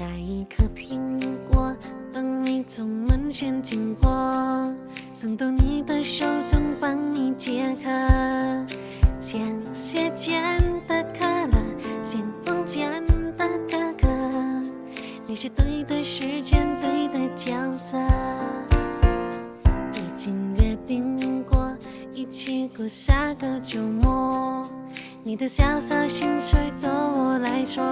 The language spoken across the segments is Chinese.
摘一颗苹果，等你从门前经过，送到你的手中，帮你解渴。像夏天的可乐，像疯癫的可可，你是对的时间，对的角色，已经约定过一起过下个周末。你的潇洒心碎对我来说。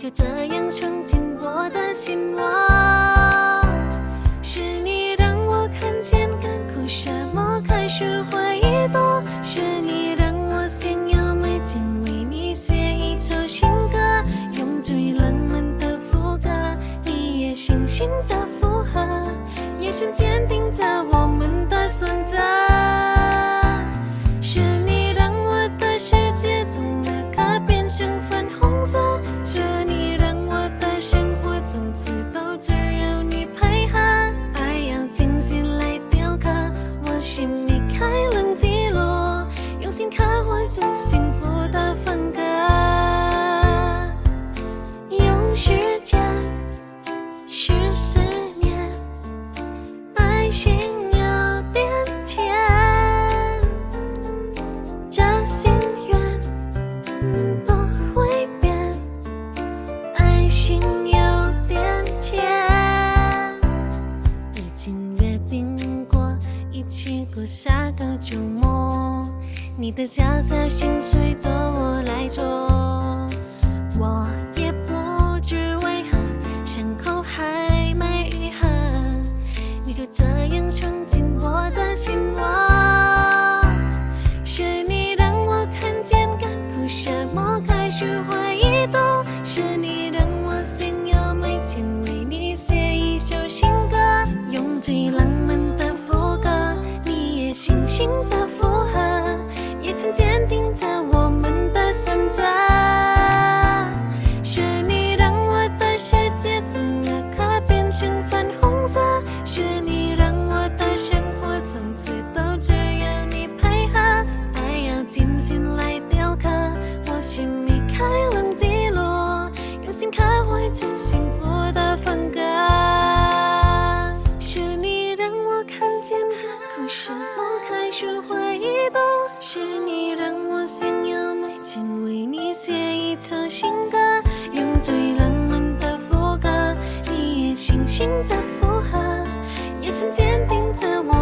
就这样闯进我的心窝。是你让我看见干枯沙漠开始花一朵，是你让我想要每天为你写一首新歌，用最浪漫的副歌，你也细心的附和，眼神坚定着我下个周末，你的潇洒心碎对我来说，我也不知为何，伤口还没愈合，你就这样闯进我的心窝。坚定着请为你写一首情歌，用最浪漫的副歌，你也轻轻的附和，眼神坚定着我